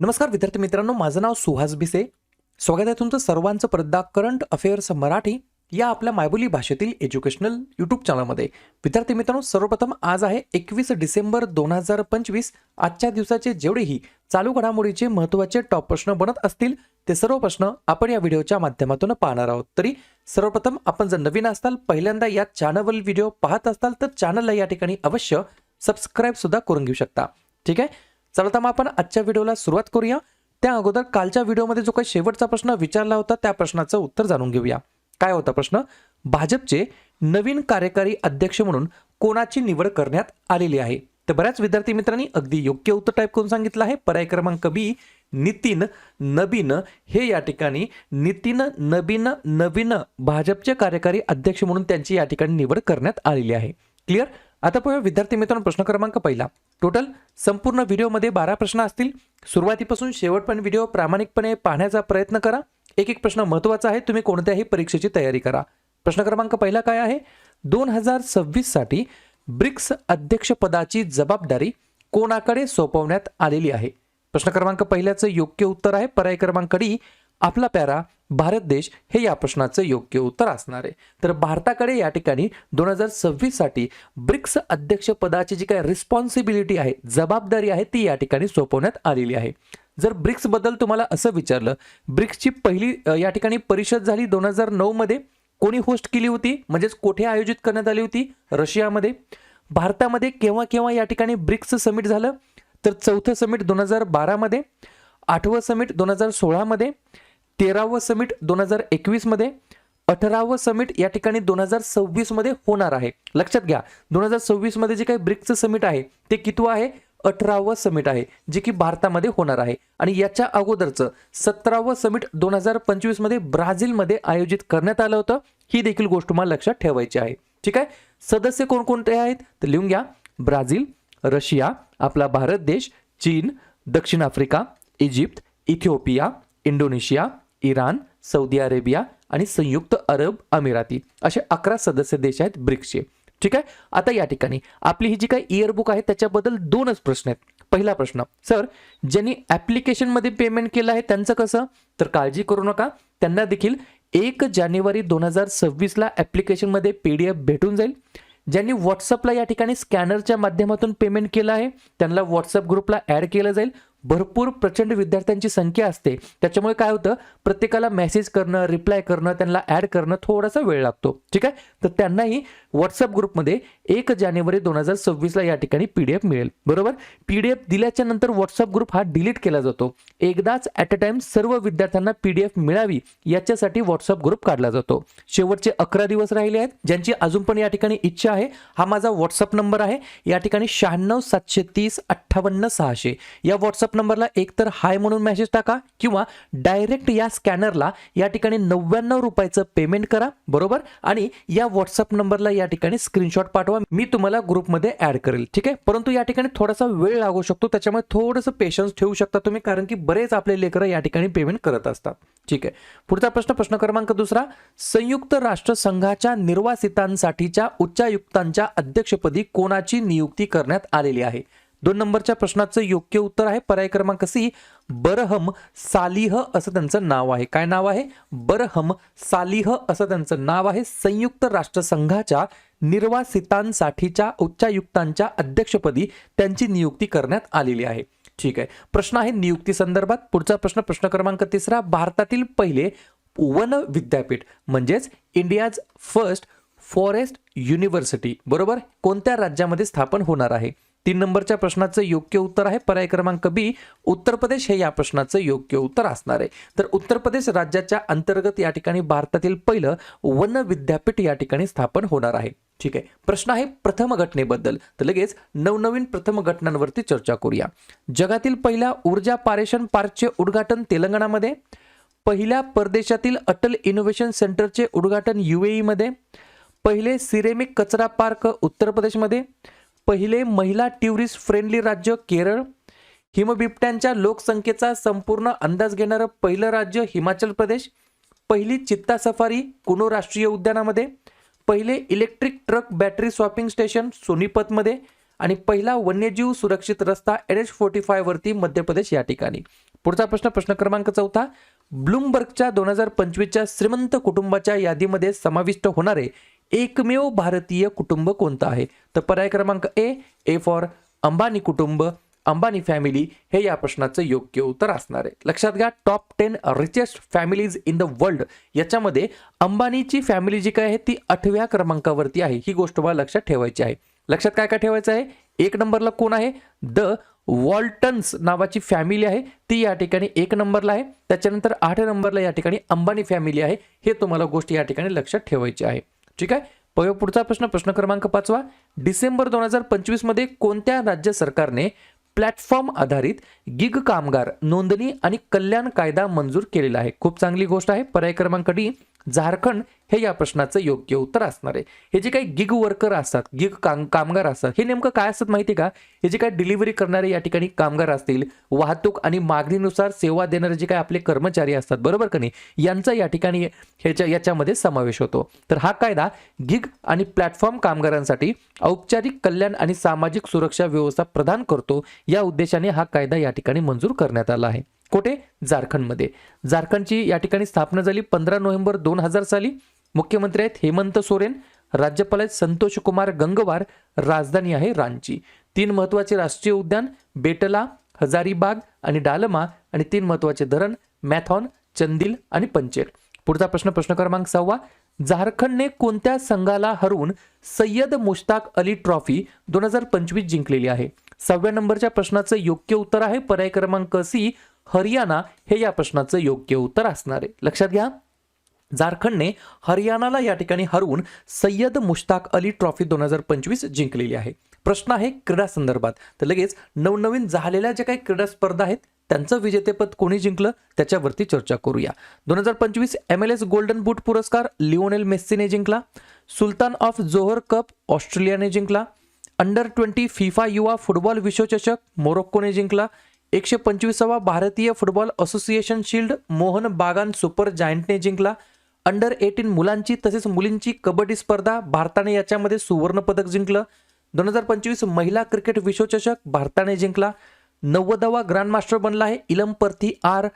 नमस्कार विद्यार्थी मित्रांनो माझं नाव सुहास भिसे. स्वागत आहे तुमचं सर्वांचं प्रदा करंट अफेअर्स मराठी या आपल्या मायबोली भाषेतील एज्युकेशनल यूट्यूब चॅनलमध्ये विद्यार्थी मित्रांनो सर्वप्रथम आज आहे एकवीस डिसेंबर दोन हजार पंचवीस. आजच्या दिवसाचे जेवढेही चालू घडामोडीचे महत्त्वाचे टॉप प्रश्न बनत असतील ते सर्व प्रश्न आपण या व्हिडिओच्या माध्यमातून पाहणार आहोत. तरी सर्वप्रथम आपण जर नवीन असाल पहिल्यांदा या चॅनलवरील व्हिडिओ पाहत असाल तर चॅनलला या ठिकाणी अवश्य सबस्क्राईब सुद्धा करून घेऊ शकता. ठीक आहे? चला तर मग आपण आजच्या व्हिडिओला सुरुवात करूया. त्या अगोदर कालच्या व्हिडिओमध्ये जो काही शेवटचा प्रश्न विचारला होता त्या प्रश्नाचं उत्तर जाणून घेऊया. काय होता प्रश्न? भाजपचे नवीन कार्यकारी अध्यक्ष म्हणून कोणाची निवड करण्यात आलेली आहे? तर बऱ्याच विद्यार्थी मित्रांनी अगदी योग्य उत्तर टाईप करून सांगितलं आहे. पर्याय क्रमांक बी नितीन नबीन. हे या ठिकाणी नितीन नबीन नवीन भाजपचे कार्यकारी अध्यक्ष म्हणून त्यांची या ठिकाणी निवड करण्यात आलेली आहे. क्लिअर आता पाहूया विद्यार्थी मित्रांनो प्रश्न क्रमांक पहिला. टोटल संपूर्ण व्हिडिओमध्ये बारा प्रश्न असतील. सुरुवातीपासून शेवटपर्यंत व्हिडिओ प्रामाणिकपणे पाहण्याचा प्रयत्न करा. एक एक प्रश्न महत्त्वाचा आहे तुम्ही कोणत्याही परीक्षेची तयारी करा. प्रश्न क्रमांक पहिला काय आहे? दोन हजार सव्वीससाठी ब्रिक्स अध्यक्षपदाची जबाबदारी कोणाकडे सोपवण्यात आलेली आहे? प्रश्न क्रमांक पहिल्याचं योग्य उत्तर आहे. पर्याय क्रमांक डी आपला पॅरा भारत देश हे या प्रश्नाचं योग्य उत्तर असणार आहे. तर भारताकडे या ठिकाणी दोन हजार सव्वीससाठी ब्रिक्स अध्यक्षपदाची जी काही रिस्पॉन्सिबिलिटी आहे जबाबदारी आहे ती या ठिकाणी सोपवण्यात आलेली आहे. जर ब्रिक्सबद्दल तुम्हाला असं विचारलं ब्रिक्सची पहिली या ठिकाणी परिषद झाली दोन हजार नऊमध्ये. कोणी होस्ट केली होती? म्हणजेच कोठे आयोजित करण्यात आली होती? रशियामध्ये. भारतामध्ये केव्हा केव्हा या ठिकाणी ब्रिक्स समिट झालं? तर चौथं समिट दोन हजार बारामध्ये. आठवं समिट दोन हजार सोळामध्ये. तेरावं समिट दोन हजार एकवीसमध्ये अठरावं समिट या ठिकाणी दोन हजार सव्वीसमध्ये होणार आहे. लक्षात घ्या दोन हजार सव्वीसमध्ये जे काही ब्रिक्सचं समिट आहे ते कितवं आहे? अठरावं समिट आहे जे की भारतामध्ये होणार आहे. आणि याच्या अगोदरचं सतरावं समिट दोन हजार पंचवीसमध्ये ब्राझीलमध्ये आयोजित करण्यात आलं होतं. ही देखील गोष्ट मला लक्षात ठेवायची आहे. ठीक आहे? सदस्य कोणकोणते आहेत? तर लिहून घ्या. ब्राझील रशिया आपला भारत देश चीन दक्षिण Africa Egypt Ethiopia Indonesia Iran Saudi Arabia आणि संयुक्त अरब अमिराती असे अकरा सदस्य देश आहेत ब्रिक्सचे. ठीक आहे? आता या ठिकाणी आपली ही जी काही इयरबुक आहे त्याच्याबद्दल दोनच प्रश्न आहेत. पहिला प्रश्न सर ज्यांनी ॲप्लिकेशनमध्ये पेमेंट केलं आहे त्यांचं कसं? तर काळजी करू नका. त्यांना देखील एक जानेवारी दोन हजार सव्वीसला ॲप्लिकेशनमध्ये पी डी एफ भेटून जाईल. ज्यांनी व्हॉट्सअपला या ठिकाणी स्कॅनरच्या माध्यमातून पेमेंट केलं आहे त्यांना व्हॉट्सअप ग्रुपला ॲड केलं जाईल. भरपूर प्रचंड विद्यार्थ्यांची संख्या असते. त्याच्यामुळे काय होतं? प्रत्येकाला मेसेज करणं रिप्लाय करणं त्यांना ॲड करणं थोडासा वेळ लागतो. ठीक आहे? तर त्यांनाही व्हॉट्सअप ग्रुपमध्ये एक जानेवारी दोन हजार सव्वीसला या ठिकाणी पी डी एफ मिळेल. बरोबर? पी डी एफ दिल्याच्या नंतर व्हॉट्सअप ग्रुप हा डिलीट केला जातो. एकदाच ॲट अ टाइम सर्व विद्यार्थ्यांना पी डी एफ मिळावी याच्यासाठी व्हॉट्सअप ग्रुप काढला जातो. शेवटचे अकरा दिवस राहिले आहेत. ज्यांची अजून पण या ठिकाणी इच्छा आहे हा माझा व्हॉट्सअप नंबर आहे. या ठिकाणी शहाण्णव सातशे तीस अठ्ठावन्न सहाशे. या व्हॉट्सअप नंबरला एकतर हाय म्हणून मेसेज टाका किंवा डायरेक्ट या स्कॅनरला या ठिकाणी नव्याण्णव रुपयाचं पेमेंट करा बरोबर? आणि या व्हॉट्सअप नंबरला या ठिकाणी स्क्रीनशॉट पाठवा. मी तुम्हाला ग्रुपमध्ये ऍड करेल ठीक आहे? परंतु या ठिकाणी थोडासा वेळ लागू शकतो त्याच्यामुळे थोडंसं पेशन्स ठेवू शकता तुम्ही कारण की बरेच आपले लेकरं या ठिकाणी पेमेंट करत असतात ठीक आहे? पुढचा प्रश्न प्रश्न क्रमांक दुसरा. संयुक्त राष्ट्रसंघाच्या निर्वासितांसाठीच्या उच्चायुक्तांच्या अध्यक्षपदी कोणाची नियुक्ती करण्यात आलेली आहे? दोन नंबरच्या प्रश्नाचं योग्य उत्तर आहे. पर्याय क्रमांक सी बरहम सालिह असं त्यांचं नाव आहे. काय नाव आहे? बरहम सालिह असं त्यांचं नाव आहे. संयुक्त राष्ट्रसंघाच्या निर्वासितांसाठीच्या उच्चायुक्तांच्या अध्यक्षपदी त्यांची नियुक्ती करण्यात आलेली आहे. ठीक आहे. प्रश्न आहे नियुक्ती संदर्भात. पुढचा प्रश्न प्रश्न क्रमांक तिसरा भारतातील पहिले वन विद्यापीठ म्हणजेच इंडियाज फर्स्ट फॉरेस्ट युनिव्हर्सिटी बरोबर? कोणत्या राज्यामध्ये स्थापन होणार आहे? तीन नंबरच्या प्रश्नाचं योग्य उत्तर आहे. पर्याय क्रमांक बी उत्तर प्रदेश हे या प्रश्नाचं योग्य उत्तर असणार आहे. तर उत्तर प्रदेश राज्याच्या अंतर्गत या ठिकाणी भारतातील पहिलं वन विद्यापीठ या ठिकाणी स्थापन होणार आहे. ठीक आहे. प्रश्न आहे प्रथम घटनेबद्दल. तर लगेच नवनवीन प्रथम घटनांवरती चर्चा करूया. जगातील पहिल्या ऊर्जा पारेषण पार्कचे उद्घाटन तेलंगणामध्ये पहिल्या परदेशातील अटल इनोव्हेशन सेंटरचे उद्घाटन यू पहिले सिरेमिक कचरा पार्क उत्तर प्रदेशमध्ये पहिले महिला ट्युरिस्ट फ्रेंडली राज्य केरळ हिमबिबट्यांच्या लोकसंख्येचा संपूर्ण अंदाज घेणारं पहिलं राज्य हिमाचल प्रदेश पहिली चित्ता सफारी कुनो राष्ट्रीय उद्यानामध्ये पहिले electric truck battery swapping station सोनीपतमध्ये आणि पहिला वन्यजीव सुरक्षित रस्ता N H forty फायवरती Madhya Pradesh या ठिकाणी. पुढचा प्रश्न प्रश्न क्रमांक चौथा. ब्लूमबर्गच्या दोन हजार पंचवीसच्या श्रीमंत कुटुंबाच्या यादीमध्ये समाविष्ट होणारे एकमेव भारतीय कुटुंब कोणतं आहे? तर पर्याय क्रमांक ए ए फॉर अंबानी कुटुंब अंबानी फॅमिली हे या प्रश्नाचं योग्य उत्तर असणार आहे. लक्षात घ्या top ten richest families in the world याच्यामध्ये अंबानीची फॅमिली जी काय आहे ती आठव्या क्रमांकावरती आहे. ही गोष्ट मला लक्षात ठेवायची आहे. लक्षात काय काय ठेवायचं आहे? एक नंबरला कोण आहे? द वॉल्टन्स नावाची फॅमिली आहे. ती या ठिकाणी एक नंबरला आहे. त्याच्यानंतर आठ नंबरला या ठिकाणी अंबानी फॅमिली आहे. हे तुम्हाला गोष्ट या ठिकाणी लक्षात ठेवायची आहे. ठीक आहे? पयो पुढचा प्रश्न प्रश्न क्रमांक पाचवा. डिसेंबर दोन हजार पंचवीसमध्ये कोणत्या राज्य सरकारने प्लॅटफॉर्म आधारित गिग कामगार नोंदणी आणि कल्याण कायदा मंजूर केलेला आहे? खूप चांगली गोष्ट आहे. पर्याय क्रमांक डी झारखंड हे या प्रश्नाचं योग्य उत्तर असणार आहे. हे जे काही गिग वर्कर असतात गिग काम कामगार असतात हे नेमकं काय असतात माहिती आहे का? हे जे काय डिलिव्हरी करणारे या ठिकाणी कामगार असतील वाहतूक आणि मागणीनुसार सेवा देणारे जे काही आपले कर्मचारी असतात बरोबर का नाही? यांचा या ठिकाणी ह्याच्या याच्यामध्ये समावेश होतो. तर हा कायदा गिग आणि प्लॅटफॉर्म कामगारांसाठी औपचारिक कल्याण आणि सामाजिक सुरक्षा व्यवस्था प्रदान करतो. या उद्देशाने हा कायदा या ठिकाणी मंजूर करण्यात आला आहे. कुठे? झारखंडमध्ये. झारखंडची या ठिकाणी स्थापना झाली पंधरा नोव्हेंबर दोन हजार साली. मुख्यमंत्री आहेत हेमंत सोरेन राज्यपाल आहेत संतोष कुमार गंगवार राजधानी आहे रांची. तीन महत्त्वाचे राष्ट्रीय उद्यान बेटला हजारीबाग आणि डालमा आणि तीन महत्त्वाचे धरण मॅथॉन चंदिल आणि पंचेर. पुढचा प्रश्न प्रश्न क्रमांक सहावा. झारखंडने कोणत्या संघाला हरवून सय्यद मुश्ताक अली ट्रॉफी दोन हजार पंचवीस जिंकलेली आहे? सहाव्या नंबरच्या प्रश्नाचं योग्य उत्तर आहे. पर्याय क्रमांक सी हरियाणा हे या प्रश्नाचं योग्य उत्तर असणार आहे. लक्षात घ्या. झारखंडने हरियाणाला या ठिकाणी हरवून सय्यद मुश्ताक अली ट्रॉफी दोन हजार पंचवीस जिंकलेली आहे. प्रश्न आहे क्रीडा संदर्भात. तर लगेच नवनवीन झालेल्या ज्या काही क्रीडा स्पर्धा आहेत त्यांचं विजेतेपद कोणी जिंकलं त्याच्यावरती चर्चा करूया. दोन हजार पंचवीस M L S golden boot पुरस्कार लिओनेल मेस्सीने जिंकला. सुलतान ऑफ जोहर कप ऑस्ट्रेलियाने जिंकला. अंडर ट्वेंटी फिफा युवा फुटबॉल विश्वचषक मोरोक्कोने जिंकला. एकशे पंचवीसावा भारतीय फुटबॉल असोसिएशन शिल्ड मोहन बागान सुपर जायंटने जिंकला. अंडर एटीन मुलांची तसेच मुलींची कबड्डी स्पर्धा भारताने याच्यामध्ये सुवर्णपदक जिंकलं. दोन हजार पंचवीस महिला क्रिकेट विश्वचषक भारताने जिंकला. नव्वदावा ग्रँडमास्टर बनला आहे Ilamparithi R.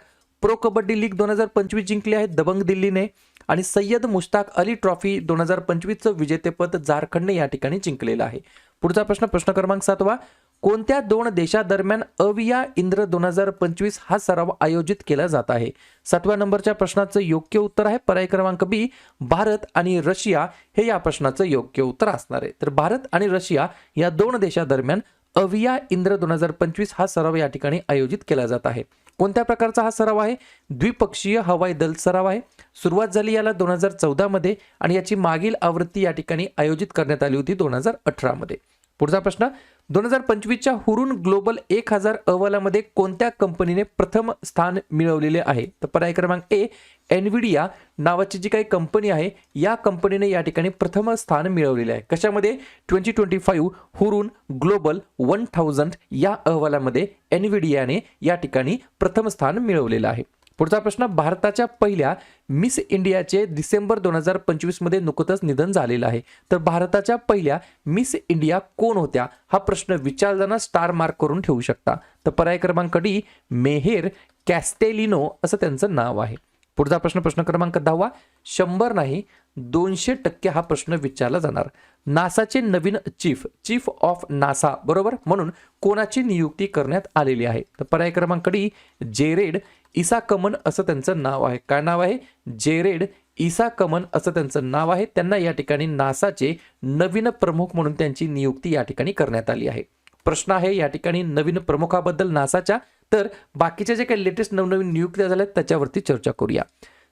Pro Kabaddi league दोन हजार पंचवीस जिंकली आहे दबंग दिल्लीने. आणि सय्यद मुश्ताक अली ट्रॉफी दोन हजार पंचवीसचं विजेतेपद झारखंडने या ठिकाणी जिंकलेलं आहे. पुढचा प्रश्न प्रश्न क्रमांक सातवा. कोणत्या दोन देशादरम्यान अविया इंद्र दोन हजार पंचवीस हा सराव आयोजित केला जात आहे? सातव्या नंबरच्या प्रश्नाचं योग्य उत्तर आहे. पर्याय क्रमांक बी भारत आणि रशिया हे या प्रश्नाचं योग्य उत्तर असणार आहे. तर भारत आणि रशिया या दोन देशादरम्यान अविया इंद्र दोन हजार पंचवीस हा सराव या ठिकाणी आयोजित केला जात आहे. कोणत्या प्रकारचा हा सराव आहे? द्विपक्षीय हवाई दल सराव आहे. सुरुवात झाली याला दोन हजार चौदामध्ये आणि याची मागील आवृत्ती या ठिकाणी आयोजित करण्यात आली होती दोन हजार अठरामध्ये पुढचा प्रश्न दोन हजार पंचवीसच्या हुरून ग्लोबल एक हजार अहवालामध्ये कोणत्या कंपनीने प्रथम स्थान मिळवलेले आहे? तर पर्याय क्रमांक ए एनविडिया नावाची जी काही कंपनी आहे या कंपनीने या ठिकाणी प्रथम स्थान मिळवलेले आहे. कशामध्ये? Twenty twenty five Hurun global one thousand या अहवालामध्ये एनविडियाने या ठिकाणी प्रथम स्थान मिळवलेलं आहे. पुढचा प्रश्न भारताच्या पहिल्या मिस इंडियाचे डिसेंबर दोन हजार पंचवीसमध्ये नुकतंच निधन झालेलं आहे. तर भारताच्या पहिल्या मिस इंडिया कोण होत्या? हा प्रश्न विचारताना स्टार मार्क करून ठेवू शकता. तर पर्याय क्रमांक डी मेहेर कॅस्टेलिनो असं त्यांचं नाव आहे. पुढचा प्रश्न प्रश्न क्रमांक दहावा. शंभर नाही दोनशे टक्के हा प्रश्न विचारला जाणार. नासाचे नवीन चीफ चीफ ऑफ नासा बरोबर? म्हणून कोणाची नियुक्ती करण्यात आलेली आहे? तर पर्याय क्रमांक डी जेरेड इसा कमन असं त्यांचं नाव आहे. काय नाव आहे? जेरेड इसा कमन असं त्यांचं नाव आहे. त्यांना या ठिकाणी नासाचे नवीन प्रमुख म्हणून त्यांची नियुक्ती या ठिकाणी करण्यात आली आहे. प्रश्न आहे या ठिकाणी नवीन प्रमुखाबद्दल नासाच्या? तर बाकीच्या जे काही लेटेस्ट नवनवीन नियुक्त्या झाल्या आहेत त्याच्यावरती चर्चा करूया.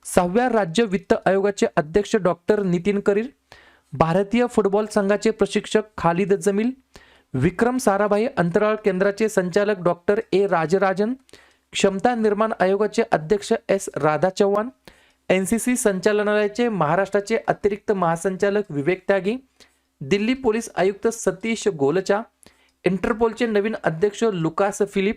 सहाव्या राज्य वित्त आयोगाचे अध्यक्ष डॉक्टर नितीन करीर भारतीय फुटबॉल संघाचे प्रशिक्षक खालिद जमील विक्रम साराभाई अंतराळ केंद्राचे संचालक डॉक्टर ए राजराजन क्षमता निर्माण आयोगाचे अध्यक्ष S Radha Chavan N C C संचालनालयाचे महाराष्ट्राचे अतिरिक्त महासंचालक विवेक त्यागी दिल्ली पोलीस आयुक्त सतीश गोलचा इंटरपोलचे नवीन अध्यक्ष लुकास फिलिप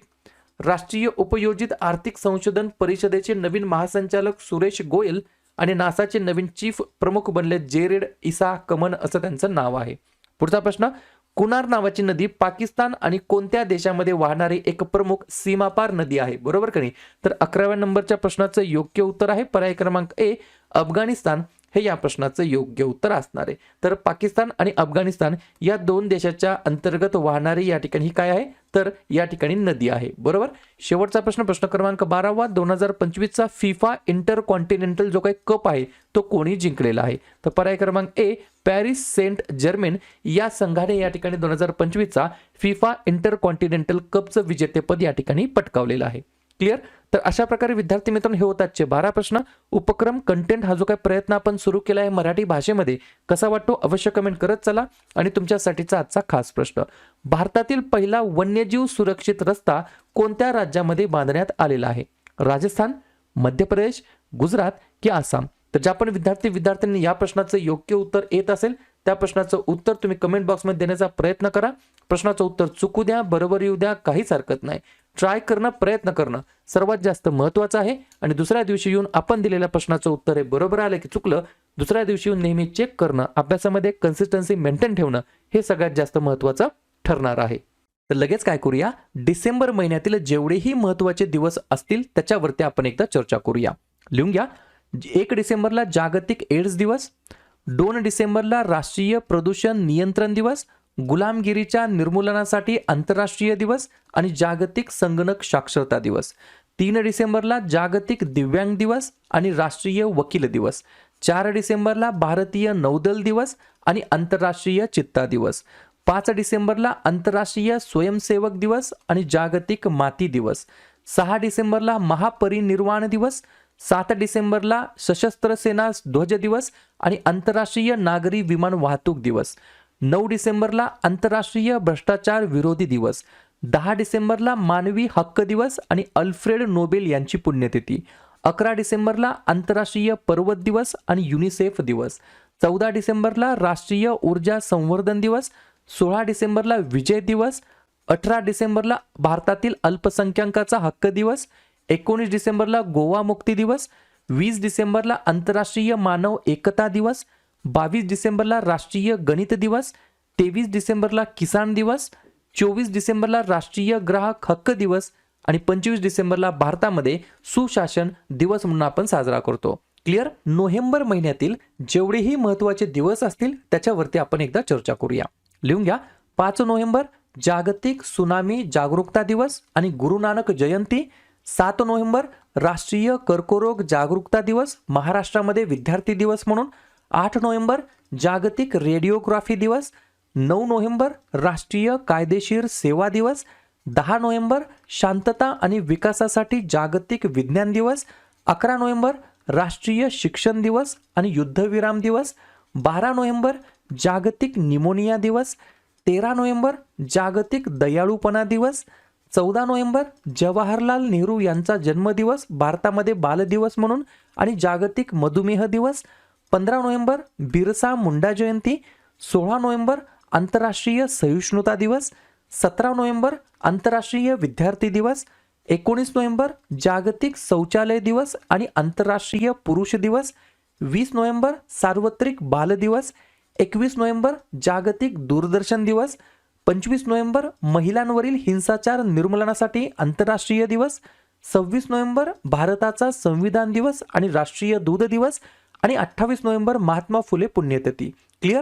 राष्ट्रीय उपयोजित आर्थिक संशोधन परिषदेचे नवीन महासंचालक सुरेश गोयल आणि नासाचे नवीन चीफ प्रमुख बनले जेरेड इसा कमन असं त्यांचं नाव आहे. पुढचा प्रश्न कुनार नावाची नदी पाकिस्तान आणि कोणत्या देशामध्ये वाहणारी एक प्रमुख सीमापार नदी आहे? बरोबर का नाही? तर अकराव्या नंबरच्या प्रश्नाचं योग्य उत्तर आहे. पर्याय क्रमांक ए अफगाणिस्तान. हे या प्रश्नाचं योग्य उत्तर असणार आहे. तर पाकिस्तान आणि अफगाणिस्तान या दोन देशाच्या अंतर्गत वाहणारी या ठिकाणी ही काय आहे? तर या ठिकाणी नदी आहे. बरोबर? शेवटचा प्रश्न प्रश्न क्रमांक बारावा दोन हजार पंचवीसचा फिफा इंटर कॉन्टिनेंटल जो काही कप आहे तो कोणी जिंकलेला आहे? तर पर्याय क्रमांक ए पॅरिस सेंट जर्मेन. या संघाने या ठिकाणी दोन हजार पंचवीसचा फिफा इंटर कॉन्टिनेंटल कपचं विजेतेपद या ठिकाणी पटकावलेलं आहे. क्लिअर? तर अशा प्रकारे विद्यार्थी मित्रांनो हे होतात आजचे बारा प्रश्न. उपक्रम कंटेंट हा जो काही प्रयत्न आपण सुरू केला आहे मराठी भाषेमध्ये कसा वाटतो अवश्य कमेंट करत चला. आणि तुमच्यासाठीचा आजचा खास प्रश्न. भारतातील पहिला वन्यजीव सुरक्षित रस्ता कोणत्या राज्यामध्ये बांधण्यात आलेला आहे? राजस्थान मध्य प्रदेश गुजरात की आसाम? तर ज्या पण विद्यार्थी विद्यार्थ्यांनी या प्रश्नाचं योग्य उत्तर येत असेल त्या प्रश्नाचं उत्तर तुम्ही कमेंट बॉक्समध्ये देण्याचा प्रयत्न करा. प्रश्नाचं उत्तर चुकू द्या बरोबर येऊ द्या काहीच हरकत नाही. ट्राय करणं प्रयत्न करणं सर्वात जास्त महत्वाचं आहे. आणि दुसऱ्या दिवशी येऊन आपण दिलेल्या प्रश्नाचं उत्तर हे बरोबर आलं की चुकलं दुसऱ्या दिवशी येऊन नेहमी चेक करणं अभ्यासामध्ये कन्सिस्टन्सी मेंटेन ठेवणं हे सगळ्यात जास्त महत्वाचं ठरणार आहे. तर लगेच काय करूया? डिसेंबर महिन्यातील जेवढेही महत्त्वाचे दिवस असतील त्याच्यावरती आपण एकदा चर्चा करूया. लिहून घ्या. एक डिसेंबरला जागतिक एड्स दिवस दोन डिसेंबरला राष्ट्रीय प्रदूषण नियंत्रण दिवस गुलामगिरीच्या निर्मूलनासाठी आंतरराष्ट्रीय दिवस आणि जागतिक संगणक साक्षरता दिवस. तीन डिसेंबरला जागतिक दिव्यांग दिवस आणि राष्ट्रीय वकील दिवस. चार डिसेंबरला भारतीय नौदल दिवस आणि आंतरराष्ट्रीय चित्ता दिवस. पाच डिसेंबरला आंतरराष्ट्रीय स्वयंसेवक दिवस आणि जागतिक माती दिवस. सहा डिसेंबरला महापरिनिर्वाण दिवस. सात डिसेंबरला सशस्त्र सेना ध्वज दिवस आणि आंतरराष्ट्रीय नागरी विमान वाहतूक दिवस. नऊ डिसेंबरला आंतरराष्ट्रीय भ्रष्टाचार विरोधी दिवस दहा डिसेंबरला मानवी हक्क दिवस आणि अल्फ्रेड नोबेल यांची पुण्यतिथी अकरा डिसेंबरला आंतरराष्ट्रीय पर्वत दिवस आणि युनिसेफ दिवस चौदा डिसेंबरला राष्ट्रीय ऊर्जा संवर्धन दिवस सोळा डिसेंबरला विजय दिवस अठरा डिसेंबरला भारतातील अल्पसंख्याकाचा हक्क दिवस एकोणीस डिसेंबरला गोवा मुक्ती दिवस वीस डिसेंबरला आंतरराष्ट्रीय मानव एकता दिवस बावीस डिसेंबरला राष्ट्रीय गणित दिवस तेवीस डिसेंबरला किसान दिवस चोवीस डिसेंबरला राष्ट्रीय ग्राहक हक्क दिवस आणि पंचवीस डिसेंबरला भारतामध्ये सुशासन दिवस म्हणून आपण साजरा करतो. क्लिअर नोव्हेंबर महिन्यातील जेवढेही महत्त्वाचे दिवस असतील त्याच्यावरती आपण एकदा चर्चा करूया. लिहून घ्या. पाच नोव्हेंबर जागतिक सुनामी जागरूकता दिवस आणि गुरु नानक जयंती. सात नोव्हेंबर राष्ट्रीय कर्करोग जागरूकता दिवस महाराष्ट्रामध्ये विद्यार्थी दिवस म्हणून. आठ नोव्हेंबर जागतिक रेडिओग्राफी दिवस. नऊ नोव्हेंबर राष्ट्रीय कायदेशीर सेवा दिवस. दहा नोव्हेंबर शांतता आणि विकासासाठी जागतिक विज्ञान दिवस. अकरा नोव्हेंबर राष्ट्रीय शिक्षण दिवस आणि युद्धविराम दिवस. बारा नोव्हेंबर जागतिक निमोनिया दिवस. तेरा नोव्हेंबर जागतिक दयाळूपणा दिवस. चौदा नोव्हेंबर जवाहरलाल नेहरू यांचा जन्मदिवस भारतामध्ये बालदिवस म्हणून आणि जागतिक मधुमेह दिवस. पंधरा नोव्हेंबर बिरसा मुंडा जयंती सोळा नोव्हेंबर आंतरराष्ट्रीय सहिष्णुता दिवस सतरा नोव्हेंबर आंतरराष्ट्रीय विद्यार्थी दिवस एकोणीस नोव्हेंबर जागतिक शौचालय दिवस आणि आंतरराष्ट्रीय पुरुष दिवस वीस नोव्हेंबर सार्वत्रिक बाल दिवस एकवीस नोव्हेंबर जागतिक दूरदर्शन दिवस पंचवीस नोव्हेंबर महिलांवरील हिंसाचार निर्मूलनासाठी आंतरराष्ट्रीय दिवस सव्वीस नोव्हेंबर भारताचा संविधान दिवस आणि राष्ट्रीय दूध दिवस आणि अठ्ठावीस नोव्हेंबर महात्मा फुले पुण्यतिथी. क्लिअर